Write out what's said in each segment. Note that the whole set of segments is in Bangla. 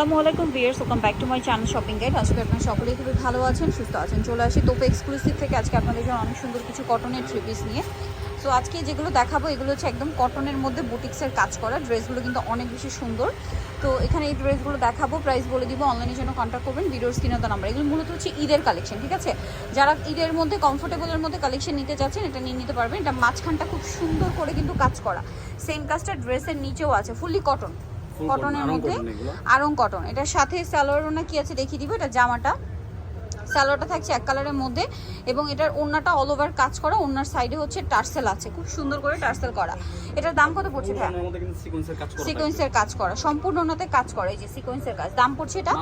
আসসালামু আলাইকুম viewers welcome back to my channel shopping guide আজকে আপনারা সকলেই খুবই ভালো আছেন, সুস্থ আছেন। চলে আসি তোপে এক্সক্লুসিভ থেকে। আজকে আপনাদের জন্য অনেক সুন্দর কিছু কটনের থ্রি পিস নিয়ে। সো আজকে যেগুলো দেখাবো, এগুলো হচ্ছে একদম কটনের মধ্যে বুটিক্সের কাজ করা। ড্রেসগুলো কিন্তু অনেক বেশি সুন্দর। তো এখানে এই ড্রেসগুলো দেখাবো প্রাইস বলে দিব অনলাইনের জন্য কন্ট্যাক্ট করবেন, ভিডিওর স্ক্রিনে নাম্বার এগুলো মূলত হচ্ছে ঈদের কালেকশন ঠিক আছে? যারা ঈদের মধ্যে কমফোর্টেবলের মধ্যে কালেকশন নিতে চাচ্ছেন এটা নিয়ে নিতে পারবেন। এটা মাঝখানটা খুব সুন্দর করে কিন্তু কাজ করা। সেম কাজটা ড্রেসের নিচেও আছে ফুললি কটন কটনের মধ্যে? আরং কটন এটার সাথে স্যালোয়ার ওনা কি আছে দেখিয়ে দিব এটা জামাটা। স্যালোয়ারটা থাকছে এক কালারের মধ্যে এবং এটার ওড়নাটা অল ওভার কাজ করা ওড়নার সাইডে হচ্ছে টার্সেল আছে খুব সুন্দর করে টার্সেল করা। এটার দাম কত পড়ছে। সিকোয়েন্সের কাজ করা সম্পূর্ণ ওনাতে কাজ করা এই যে সিকোয়েন্সের কাজ। দাম পড়ছে এটা?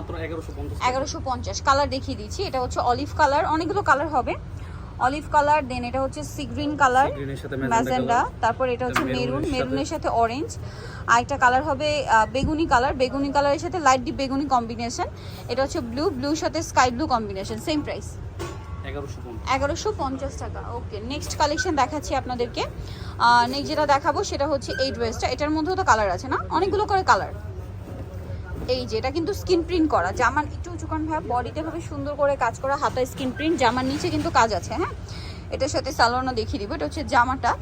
এগারোশো পঞ্চাশ কালার দেখিয়ে দিচ্ছি এটা হচ্ছে অলিভ কালার অনেকগুলো কালার হবে। অলিভ কালার দেন এটা হচ্ছে সি গ্রিন কালার ম্যাজেন্ডা তারপর এটা হচ্ছে মেরুন মেরুনের সাথে। অরেঞ্জ আর একটা কালার হবে বেগুনি কালার বেগুনি কালারের সাথে লাইট ডিপ বেগুনি কম্বিনেশন এটা হচ্ছে ব্লু ব্লুর সাথে sky blue combination same price এগারোশো পঞ্চাশ। টাকা ওকে নেক্সট কালেকশন দেখাচ্ছি আপনাদেরকে। নেক্সট যেটা দেখাবো সেটা হচ্ছে এই ড্রেসটা এটার মধ্যেও তো কালার আছে না? অনেকগুলো করে কালার এই যে এটা কিন্তু স্কিন প্রিন্ট করা। জামার একটু উঁচুকান ভাব বডিতে ভাবে সুন্দর করে কাজ করা হাতায় স্কিন প্রিন্ট জামার নিচে কিন্তু কাজ আছে হ্যাঁ? এটার সাথে সালোয়ারও দেখিয়ে দিব এটা হচ্ছে জামাটা।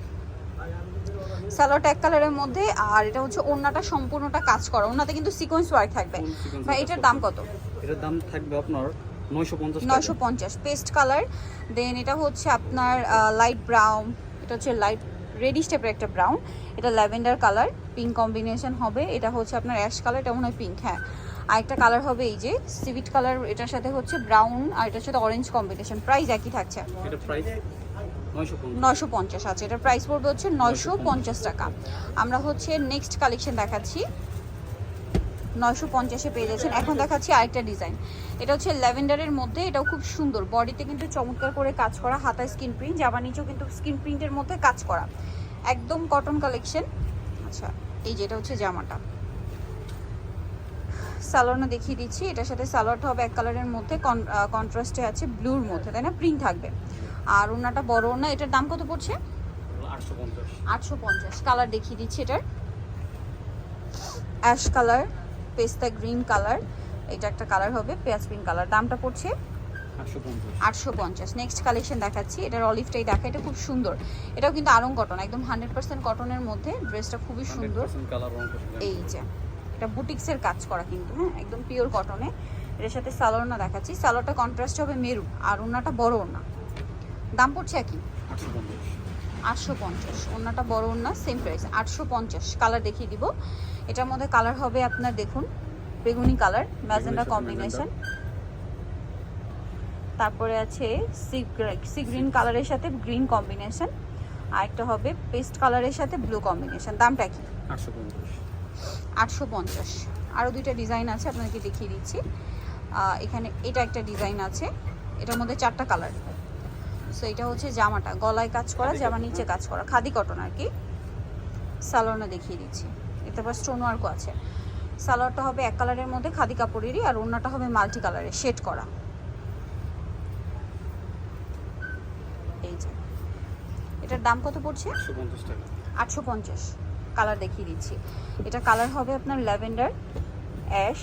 সালোয়ারটা এক কালারের মধ্যে আর এটা হচ্ছে ওড়নাটা সম্পূর্ণটা কাজ করা। ওড়নাতে কিন্তু সিকোয়েন্স ওয়ার্ক থাকবে। ভাই এটার দাম কত? এটার দাম থাকবে আপনার 950 টাকা। নয়শো পঞ্চাশ। পেস্ট কালার দেন এটা হচ্ছে আপনার লাইট ব্রাউন এটা হচ্ছে লাইট রেডিশ টাইপের একটা ব্রাউন এটা ল্যাভেন্ডার কালার পিঙ্ক কম্বিনেশন হবে। এটা হচ্ছে আপনার অ্যাশ কালার এটা মনে হয় পিঙ্ক হ্যাঁ। আর একটা কালার হবে এই যে সিভিট কালার এটার সাথে হচ্ছে ব্রাউন আর এটার সাথে অরেঞ্জ কম্বিনেশন প্রাইস একই থাকছে। এটা প্রাইস 950 নয়শো পঞ্চাশ আছে। এটার প্রাইস পড়বে হচ্ছে নয়শো পঞ্চাশ টাকা। আমরা হচ্ছে নেক্সট কালেকশন দেখাচ্ছি। নয়শো পঞ্চাশে পেয়ে যাচ্ছেন। এখন দেখাচ্ছি আরেকটা ডিজাইন। এটা হচ্ছে ল্যাভেন্ডারের মধ্যে এটাও খুব সুন্দর। বডিতে কিন্তু চমৎকার করে কাজ করা হাতায় স্কিন প্রিন্ট জামা নিচেও কিন্তু স্কিন প্রিন্টের মধ্যে কাজ করা। একদম কটন কালেকশন আচ্ছা এই যে এটা হচ্ছে জামাটা। সালোয়ারটা দেখিয়ে দিচ্ছি। এটার সাথে সালোয়ারটা হবে এক কালারের মধ্যে কন্ট্রাস্টে আছে ব্লুর মধ্যে তাই না? প্রিন্ট থাকবে। আর ওনাটা বড় ওনা এটার দাম কত পড়ছে? আটশো পঞ্চাশ। কালার দেখিয়ে দিচ্ছি এটার। অ্যাশ কালার পেস্তা গ্রিন কালার। এটা একটা কালার হবে পেঁয়াজ পিঙ্ক কালার। দামটা পড়ছে আটশো পঞ্চাশ। নেক্সট কালেকশন দেখাচ্ছি। এটার অলিভটাই দেখা এটা খুব সুন্দর। এটাও কিন্তু আরং কটন একদম হান্ড্রেড পার্সেন্ট কটনের মধ্যে। ড্রেসটা খুবই সুন্দর। 100% কালার রং করে এই যে এটা বুটিক্সের কাজ করা কিন্তু হ্যাঁ একদম পিওর কটনে এর সাথে সালোয়ারনা দেখাচ্ছি। সালোয়ারটা কন্ট্রাস্ট হবে মেরু আর ওনাটা বড় ওনা দাম পড়ছে একই? আটশো পঞ্চাশ। ওনাটা বড় ওনা সেম প্রাইস আটশো পঞ্চাশ। কালার দেখিয়ে দিব। এটার মধ্যে কালার হবে আপনার দেখুন বেগুনি কালার ম্যাজেন্ডা কম্বিনেশন। তারপরে আছে সি গ্রিন কালারের সাথে গ্রিন কম্বিনেশন। আর একটা হবে পেস্ট কালারের সাথে ব্লু কম্বিনেশন। দামটা কি? 850 আটশো পঞ্চাশ। আরও দুইটা ডিজাইন আছে আপনাকে দেখিয়ে দিচ্ছি। এখানে এটা একটা ডিজাইন আছে। এটার মধ্যে চারটা কালার। সো এটা হচ্ছে জামাটা। গলায় কাজ করা জামা নিচে কাজ করা। খাদি কটন আর কি। সালোয়ারটা দেখিয়ে দিচ্ছি। এতে পারো স্টোন ওয়ার্কও আছে। সালোয়ারটা হবে এক কালারের মধ্যে খাদি কাপড়েরই আর অন্যটা হবে মাল্টি কালারের শেড করা। এই যে। এটার দাম কত পড়ছে? 850 টাকা। আটশো পঞ্চাশ। কালার দেখিয়ে দিচ্ছি। এটা কালার হবে আপনার ল্যাভেন্ডার অ্যাশ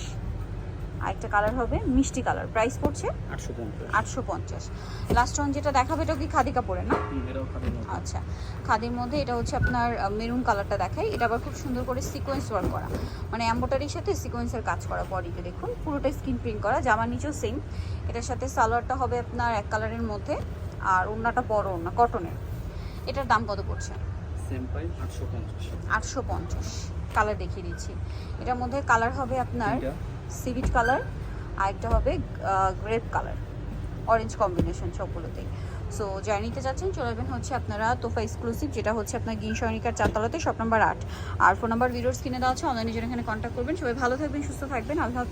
আর একটা কালার হবে মিষ্টি কালার প্রাইস পড়ছে 850 আটশো পঞ্চাশ। লাস্ট ওয়ান যেটা দেখাবে এটা কি খাদি কাপড়ে না? আচ্ছা খাদির মধ্যে এটা হচ্ছে আপনার মেরুন কালারটা দেখাই। এটা আবার খুব সুন্দর করে সিকোয়েন্স ওয়ার্ক করা। মানে এম্বোটারির সাথে সিকোয়েন্সের কাজ করা বডিতে দেখুন। পুরোটা স্কিন প্রিন্ট করা জামার নিচেও সেম এটার সাথে সালোয়ারটা হবে আপনার এক কালারের মধ্যে আর ওড়নাটা বড় ওড়না কটনের এটার দাম কত পড়ছে? সেম প্রাইস 850 আটশো পঞ্চাশ। কালার দেখিয়ে দিচ্ছি। এটার মধ্যে কালার হবে আপনার। সিভিট কালার আর একটা হবে গ্রেপ কালার অরেঞ্জ কম্বিনেশন সবগুলোতেই। সো যারা নিতে চাচ্ছেন চলে হচ্ছে আপনারা তোফা এক্সক্লুসিভ যেটা হচ্ছে আপনার গিন সৈনিকার চারতলাতে, শপ নাম্বার আট। আর ফোন নাম্বার ভিডিওর স্ক্রিনে দেওয়া আছে অনলাইনে জন্য এখানে কন্ট্যাক্ট করবেন, সবাই ভালো থাকবেন, সুস্থ থাকবেন, আল্লাহ